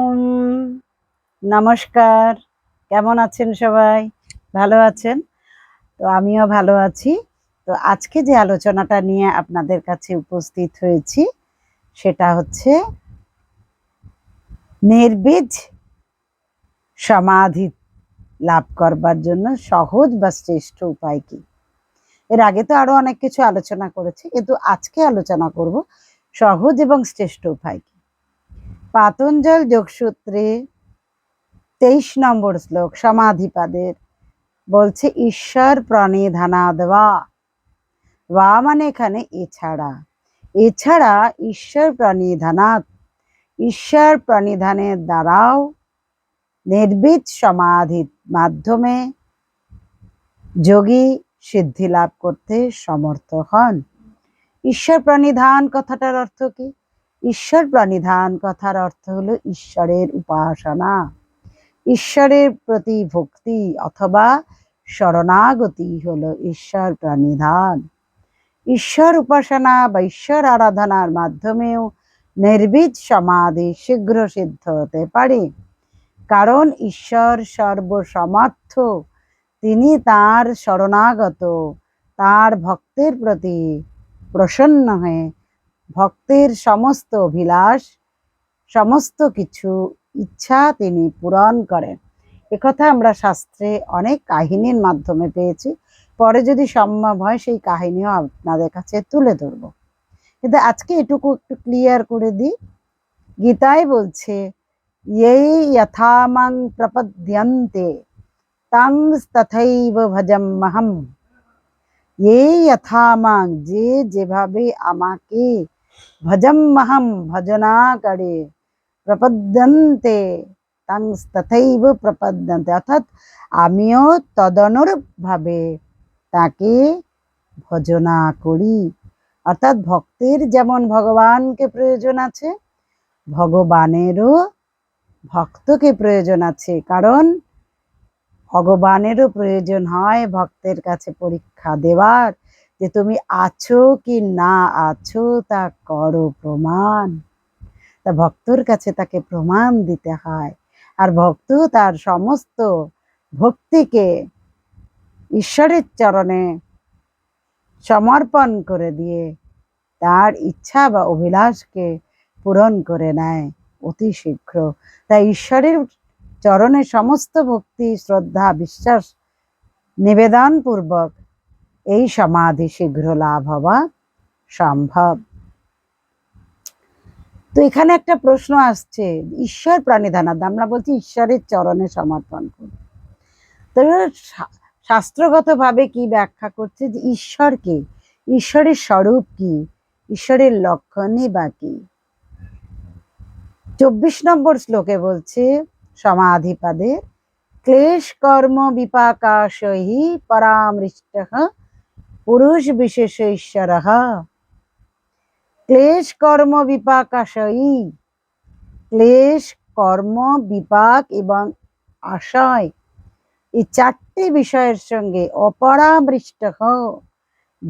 আলাইকুম নমস্কার। কেমন আছেন সবাই? ভালো আছেন? তো আমিও ভালো আছি। তো আজকে যে আলোচনাটা নিয়ে আপনাদের কাছে উপস্থিত হয়েছি, সেটা হচ্ছে নির্বীজ সমাধি লাভ করবার জন্য সহজ বা শ্রেষ্ঠ উপায় কি? এর আগে তো আরও অনেক কিছু আলোচনা করেছি, কিন্তু আজকে আলোচনা করব সহজ এবং শ্রেষ্ঠ উপায় কি? পাতঞ্জল যোগসূত্রে তেইশ নম্বর শ্লোক, সমাধিপাদের। বলছে, ঈশ্বর প্রণিধানাদবা। বা মানে এখানে এছাড়া। এছাড়া ঈশ্বর প্রণিধানাত। ঈশ্বর প্রণিধানের দ্বারাও নির্বিদ সমাধির মাধ্যমে যোগী সিদ্ধি লাভ করতে সমর্থ হন। ঈশ্বর প্রণিধান কথাটার অর্থ কি? ঈশ্বর প্রণিধান কথার অর্থ হলো ঈশ্বরের উপাসনা। ঈশ্বরের প্রতি ভক্তি অথবা শরণাগতি হলো ঈশ্বর প্রণিধান। ঈশ্বর উপাসনা বা ঈশ্বর আরাধনার মাধ্যমেও নির্বিদ সমাধি শীঘ্র সিদ্ধ হতে পারে। কারণ ঈশ্বর সর্বসমর্থ, তিনি তার শরণাগত, তার ভক্তের প্রতি প্রসন্ন হয়ে ভক্তের সমস্ত অভিলাষ, সমস্ত কিছু ইচ্ছা তিনি পূরণ করেন। একথা আমরা শাস্ত্রে অনেক কাহিনীর মাধ্যমে পেয়েছি। পরে যদি সম্ভব হয় সেই কাহিনীও আপনাদের কাছে তুলে ধরব। কিন্তু আজকে এটুকু একটু ক্লিয়ার করে দিই। গীতায় বলছে, এই যথামাং প্রপদ্যন্তে, তাং তথৈব ভজমহম এই যথামাং, যে যেভাবে আমাকে ভজমহম ভজনা করে প্রপদ্যন্তে তথৈব প্রপদ্যন্তে অর্থাৎ আমিও তদনুরূপ ভাবে তাকে ভজনা করি অর্থাৎ ভক্তের যেমন ভগবানকে প্রয়োজন আছে ভগবানেরও ভক্তকে প্রয়োজন আছে কারণ ভগবানেরও প্রয়োজন হয় ভক্তের কাছে পরীক্ষা দেওয়ার যে তুমি আছো কি না আছো তা করো প্রমাণ। তা ভক্তর কাছে তাকে প্রমাণ দিতে হয়। আর ভক্ত তার সমস্ত ভক্তিকে ঈশ্বরের চরণে সমর্পণ করে দিয়ে তার ইচ্ছা বা অভিলাষকে পূরণ করে নেয় অতি শীঘ্র। তাই ঈশ্বরের চরণে সমস্ত ভক্তি, শ্রদ্ধা, বিশ্বাস নিবেদন পূর্বক এই সমাধি শীঘ্র লাভ হওয়া সম্ভব। তো এখানে একটা প্রশ্ন আসছে, ঈশ্বর প্রাণীধানাদ আমরা বলছি ঈশ্বরের চরণে সমর্পণ করি তো শাস্ত্রগতভাবে কি ব্যাখ্যা করছে যে ঈশ্বরকে ঈশ্বরের স্বরূপ কি? ঈশ্বরের লক্ষণই বা কি? চব্বিশ নম্বর শ্লোকে বলছে সমাধিপাদে ক্লেশ কর্ম বিপাকাশহি পরামৃষ্ট পুরুষ বিশেষ ঈশ্বর ক্লেশ কর্ম বিপাক বিপাকাশয়ী ক্লেশ কর্ম বিপাক এবং আশয়। এই চারটি বিষয়ের সঙ্গে অপরামৃষ্ট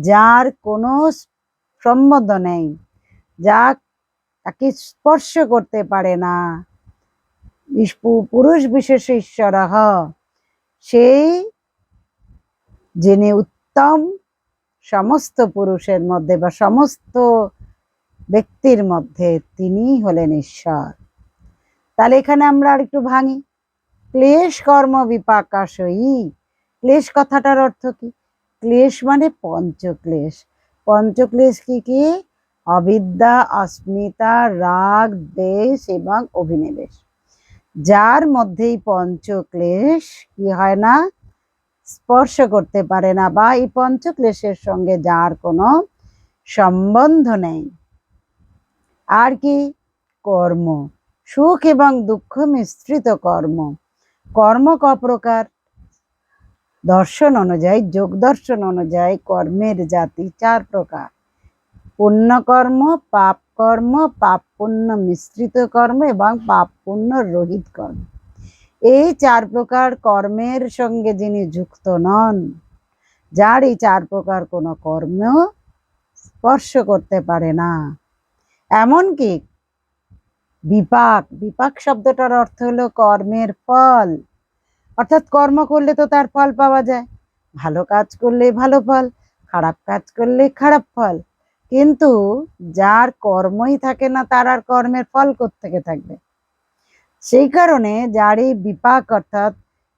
যার কোনো সম্বন্ধ নেই, যা তাকে স্পর্শ করতে পারে না। পুরুষ বিশেষ ঈশ্বর সেই যিনি উত্তম সমস্ত পুরুষের মধ্যে বা সমস্ত ব্যক্তির মধ্যে তিনি হলেন ঈশ্বর। তাহলে এখানে আমরা আর একটু ভাঙি। ক্লেশ কর্ম বিপাকাশয়ী। ক্লেশ কথাটার অর্থ কি? ক্লেশ মানে পঞ্চক্লেশ। পঞ্চক্লেশ কি কি? অবিদ্যা, অস্মিতা, রাগ, দেশ এবং অভিনিবেশ। যার মধ্যেই পঞ্চক্লেশ কি হয় না? স্পর্শ করতে পারে না বা এই পঞ্চক্লেশের সঙ্গে যার কোনো সম্বন্ধ নেই। আর কি? কর্ম। সুখ এবং দুঃখ মিশ্রিত কর্ম। কর্ম কপ্রকার। দর্শন অনুযায়ী, যোগ দর্শন অনুযায়ী কর্মের জাতি চার প্রকার। পুণ্যকর্ম পাপ কর্ম পাপ পুণ্য মিশ্রিত কর্ম এবং পাপ পুণ্য রহিত কর্ম। এই চার প্রকার কর্মের সঙ্গে যিনি যুক্ত নন যার এই চার প্রকার কোনো কর্ম স্পর্শ করতে পারে না। এমনকি বিপাক বিপাক শব্দটার অর্থ হলো কর্মের ফল। অর্থাৎ কর্ম করলে তো তার ফল পাওয়া যায়, ভালো কাজ করলে ভালো ফল, খারাপ কাজ করলে খারাপ ফল। কিন্তু যার কর্মই থাকে না, তার আর কর্মের ফল থেকে থাকবে? সেই কারণে যার এই বিপাক অর্থাৎ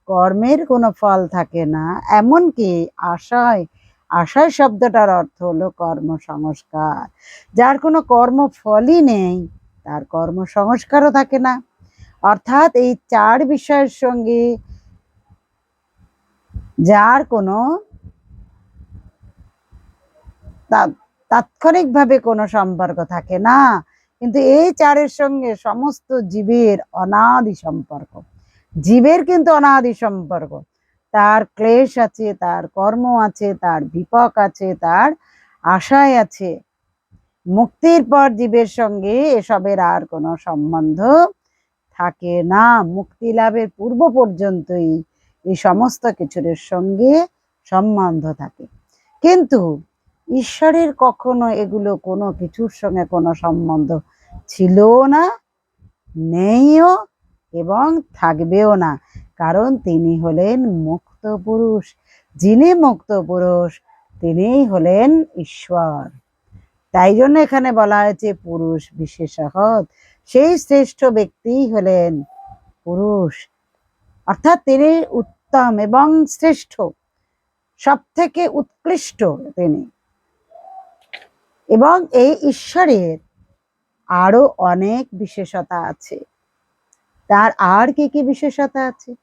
কর্মের কোনো ফল থাকে না, এমনকি আশায় আশায় শব্দটার অর্থ হলো কর্মসংস্কার যার কোনো কর্মফলই নেই, তার কর্মসংস্কারও থাকে না। অর্থাৎ এই চার বিষয়ের সঙ্গে যার কোনো তাৎক্ষণিকভাবে কোনো সম্পর্ক থাকে না। কিন্তু এই চারের সঙ্গে সমস্ত জীবের অনাদি সম্পর্ক। জীবের কিন্তু অনাদি সম্পর্ক। তার ক্লেশ আছে, তার কর্ম আছে, তার বিপক আছে, তার আশায় আছে। মুক্তির পর জীবের সঙ্গে এসবের আর কোনো সম্বন্ধ থাকে না। মুক্তি লাভের পূর্ব পর্যন্তই এই সমস্ত কিছুর সঙ্গে সম্বন্ধ থাকে। কিন্তু ঈশ্বরের কখনো এগুলো কোনো কিছুর সঙ্গে কোনো সম্বন্ধ ছিল না, নেইও এবং থাকবেও না। কারণ তিনি হলেন মুক্ত পুরুষ। যিনি মুক্ত পুরুষ, তিনিই হলেন ঈশ্বর। তাই জন্য এখানে বলা হয়েছে পুরুষ বিশেষত। সেই শ্রেষ্ঠ ব্যক্তিই হলেন পুরুষ। অর্থাৎ তিনি উত্তম এবং শ্রেষ্ঠ সব থেকে উৎকৃষ্ট তিনি। এবং এই ঈশ্বরের আরও অনেক বিশেষতা আছে। তার আর কি কি বিশেষতা আছে?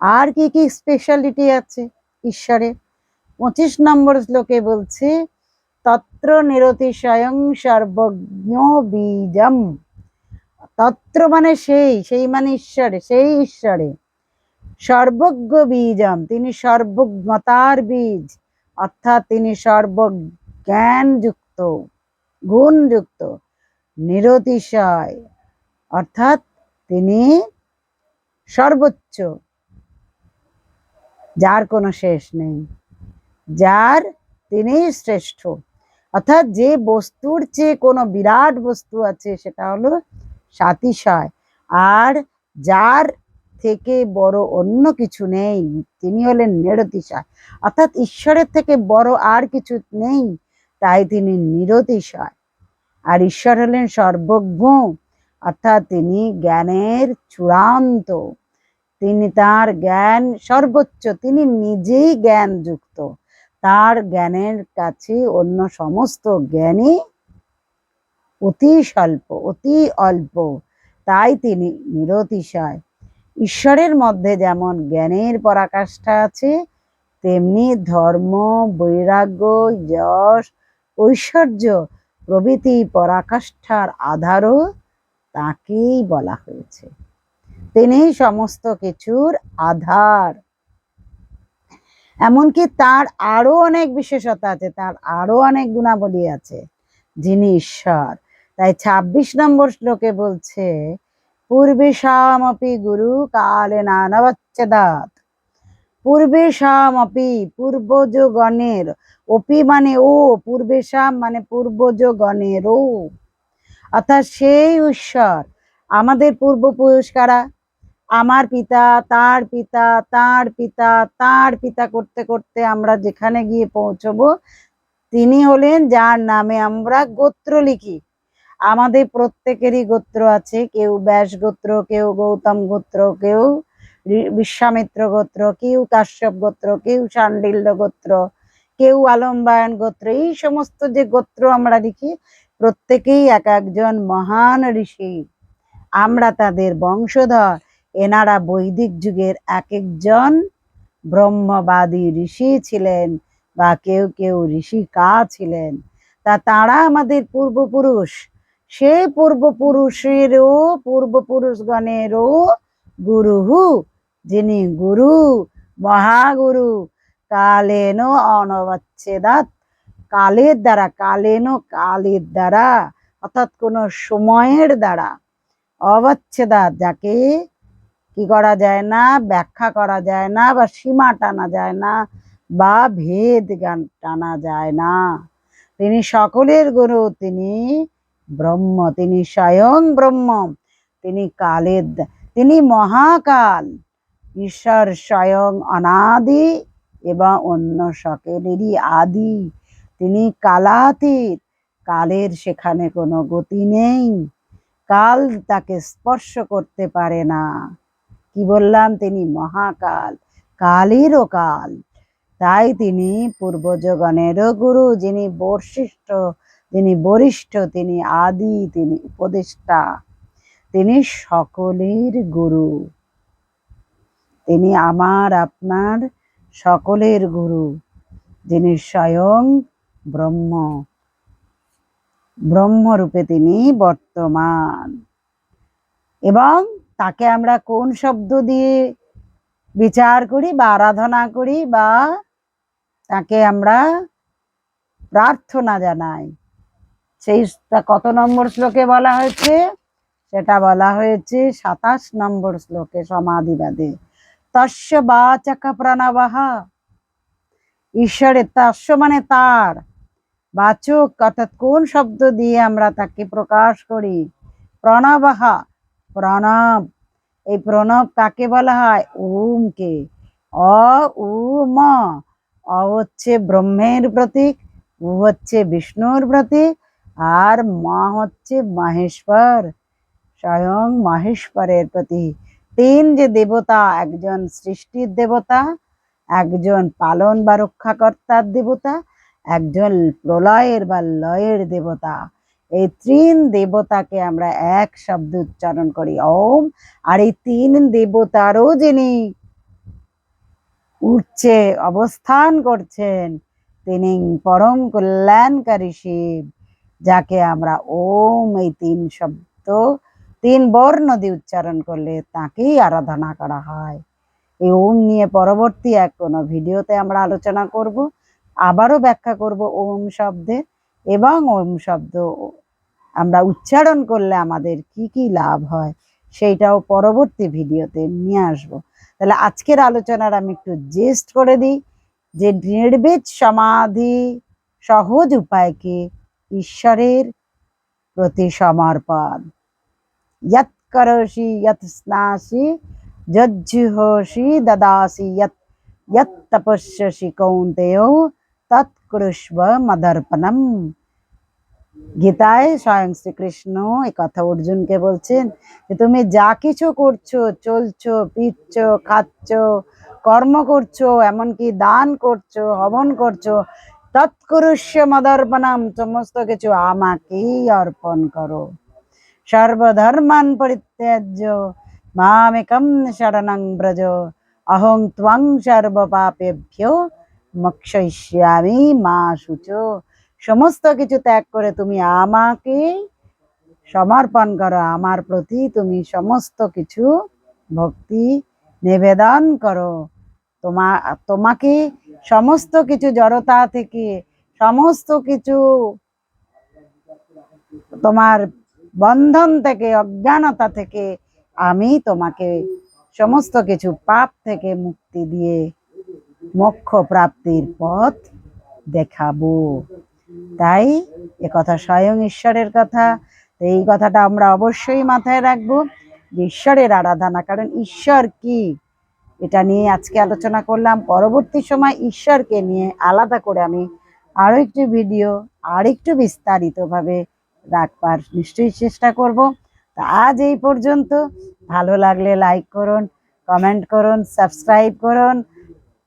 আর কি কি স্পেশালিটি আছে ঈশ্বরের? পঁচিশ নম্বর শ্লোকে বলছে, তত্র নিরতিশয়ং সর্বজ্ঞ বীজম। তত্র মানে সেই সেই মানে ঈশ্বরে, সেই ঈশ্বরে। সর্বজ্ঞ বীজম, তিনি সর্বজ্ঞতার বীজ। অর্থাৎ তিনি সর্বজ্ঞান যুক্ত গুণযুক্ত, নিরতিশয়। অর্থাৎ তিনি সর্বোচ্চ, যার কোনো শেষ নেই, যার তিনি শ্রেষ্ঠ। অর্থাৎ যে বস্তুর চেয়ে কোনো বিরাট বস্তু আছে, সেটা হলো সাতিশয়। আর যার থেকে বড় অন্য কিছু নেই, তিনি হলেন নিরতিশয়। অর্থাৎ ঈশ্বরের থেকে বড় আর কিছু নেই তাই তিনি নিরতিশয় আর ঈশ্বর হলেন সর্বজ্ঞ, অর্থাৎ তিনি জ্ঞানের চূড়ান্ত। তিনি তার জ্ঞান সর্বোচ্চ, তিনি নিজেই জ্ঞান যুক্ত তার জ্ঞানের কাছে অন্য সমস্ত জ্ঞানই অতি স্বল্প, অতি অল্প। তাই তিনি নিরতিশয় ঈশ্বরের মধ্যে যেমন জ্ঞানের পরাকাষ্ঠা আছে, তেমনি ধর্ম, বৈরাগ্য, যশ ঐশ্বর্য প্রভৃতি পরাকাষ্ঠার আধারও তাকেই বলা হয়েছে। তিনি সমস্ত কিছুর আধার। এমনকি তার আরও অনেক বিশেষতা আছে, তার আরও অনেক গুণাবলী আছে, যিনি ঈশ্বর। তাই ২৬ নম্বর শ্লোকে বলছে পূর্বেশামপি গুরু কালে নানবচ্ছেদাত পূর্বেশামপি পূর্বজ গণের অপি মানে ও পূর্বেশাম মানে পূর্বজ গণের ও অর্থাৎ সেই ঈশ্বর, আমাদের পূর্বপুরুষ কারা? আমার পিতা, তার পিতা তার পিতা তার পিতা করতে করতে আমরা যেখানে গিয়ে পৌঁছবো, তিনি হলেন যার নামে আমরা গোত্র লিখি। আমাদের প্রত্যেকেরই গোত্র আছে, কেউ ব্যাস গোত্র কেউ গৌতম গোত্র, কেউ বিশ্বামিত্র গোত্র, কেউ কাশ্যপ গোত্র, কেউ শান্ডিল্য গোত্র, কেউ আলম্বায়ন গোত্র, এই সমস্ত যে গোত্র আমরা দেখি, প্রত্যেকেই এক একজন মহান ঋষি। আমরা তাদের বংশধর। এনারা বৈদিক যুগের এক একজন ব্রহ্মবাদী ঋষি ছিলেন বা কেউ কেউ ঋষিকা ছিলেন। তা তারা আমাদের পূর্বপুরুষ। সেই পূর্বপুরুষেরও, পূর্বপুরুষগণেরও গুরুহু। যিনি গুরু, মহাগুরু, কালেন অনবচ্ছেদাত কালের দ্বারা, কালেন কালের দ্বারা, অর্থাৎ কোনো সময়ের দ্বারা অবচ্ছেদাত যাকে কি করা যায় না, ব্যাখ্যা করা যায় না বা সীমা টানা যায় না বা ভেদ জ্ঞান টানা যায় না। তিনি সকলের গুরু, তিনি ব্রহ্ম, তিনি স্বয়ং ব্রহ্ম, তিনি কালের তিনি মহাকাল। ঈশ্বর স্বয়ং অনাদি এবং অন্য সকলেরই আদি। তিনি কালাতীত, কালের সেখানে কোনো গতি নেই। কাল তাকে স্পর্শ করতে পারে না। কি বললাম? তিনি মহাকাল, কালেরও কাল। তাই তিনি পূর্বজগণেরও গুরু, যিনি বর্ষিষ্ঠ তিনি বরিষ্ঠ, তিনি আদি, তিনি উপদেষ্টা, তিনি সকলের গুরু। তিনি আমার, আপনার সকলের গুরু, যিনি স্বয়ং ব্রহ্ম। ব্রহ্মরূপে তিনি বর্তমান। এবং তাকে আমরা কোন শব্দ দিয়ে বিচার করি বা আরাধনা করি বা তাকে আমরা প্রার্থনা জানাই? সেই কত নম্বর শ্লোকে বলা হয়েছে? সেটা বলা হয়েছে সাতাশ নম্বর শ্লোকে সমাধিবাদে। তস্য বাচকা প্রাণবাহা। ঈশ্বরের তস্য মানে তার। বাচক, অর্থাৎ কোন শব্দ দিয়ে আমরা তাকে প্রকাশ করি? প্রণবাহা, প্রণব। এই প্রণব কাকে বলা হয়? ওমকে। অ, উ অ হচ্ছে ব্রহ্মের প্রতীক, উ হচ্ছে বিষ্ণুর প্রতীক, আর মা হচ্ছে মাহেশ্বর। স্বয়ং মাহেশ্বরের প্রতীক। তিন যে দেবতা, একজন সৃষ্টির দেবতা, একজন পালন বা রক্ষাকর্তার দেবতা, একজন প্রলয়ের বা লয়ের দেবতা। এই তিন দেবতাকে আমরা এক শব্দ উচ্চারণ করি, ওম। আর এই তিন দেবতারও যিনি উঠছে, অবস্থান করছেন, তিনি পরম কল্যাণকারী শিব, যাকে আমরা ওম এই তিন শব্দ তিন বর্ণ দিয়ে উচ্চারণ করলে তাকেই আরাধনা করা হয়। এই ওম নিয়ে পরবর্তী এক কোনো ভিডিওতে আমরা আলোচনা করব। আবারও ব্যাখ্যা করব ওম শব্দে এবং ওম শব্দ আমরা উচ্চারণ করলে আমাদের কি কি লাভ হয় সেইটাও পরবর্তী ভিডিওতে নিয়ে আসব। তাহলে আজকের আলোচনার আমি একটু জেস্ট করে দিই যে নির্বিদ সমাধি সহজ উপায়কে ঈশ্বরের প্রতি সমর্পণ। ইয়ৎ করোষি ইয়ৎ স্নাসি যজ্জুহোষি দদাসি ইয়ৎ ইয়ৎ তপস্যসি কৌন্তেয় তৎকুরুষ্ব মদর্পণম গীতায় স্বয়ং শ্রীকৃষ্ণ এ কথা অর্জুনকে বলছেন যে, তুমি যা কিছু করছ, চলছো, পিচ্ছ, খাচ্ছ, কর্ম করছ, এমনকি দান করছ, হবন করছ, তৎকুরুষ্য মদর্পণাম, সমস্ত কিছু আমাকেই অর্পণ করো। সর্বধর্মান পরিত্যাজ্য, মামেকম শরণং ব্রজ, অহং ত্বং সর্বপাপেভ্য মোক্ষয়িষ্যামি মা শুচ সমস্ত কিছু ত্যাগ করে তুমি আমাকে সমর্পণ করো, আমার প্রতি তুমি সমস্ত কিছু ভক্তি নিবেদন করো। তোমা, তোমাকে সমস্ত কিছু জড়তা থেকে সমস্ত কিছু তোমার বন্ধন থেকে, অজ্ঞানতা থেকে আমি তোমাকে সমস্ত কিছু পাপ থেকে মুক্তি দিয়ে মোক্ষ প্রাপ্তির পথ দেখাবো। তাই কথা স্বয়ং ঈশ্বরের কথা। এই কথাটা আমরা অবশ্যই মাথায় রাখব ঈশ্বরের আরাধনা, কারণ ঈশ্বর কি? এটা নিয়ে আজকে আলোচনা করলাম। পরবর্তী সময় ঈশ্বরকে নিয়ে আলাদা করে আমি আরও একটি ভিডিও আর একটু বিস্তারিতভাবে রাখবার নিশ্চয়ই চেষ্টা করব। তা আজ এই পর্যন্ত। ভালো লাগলে লাইক করুন কমেন্ট করুন সাবস্ক্রাইব করুন,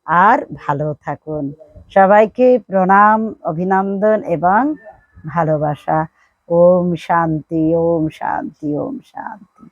আর ভালো থাকুন। সবাইকে প্রণাম, অভিনন্দন এবং ভালোবাসা। ওম শান্তি ওম শান্তি ওম শান্তি।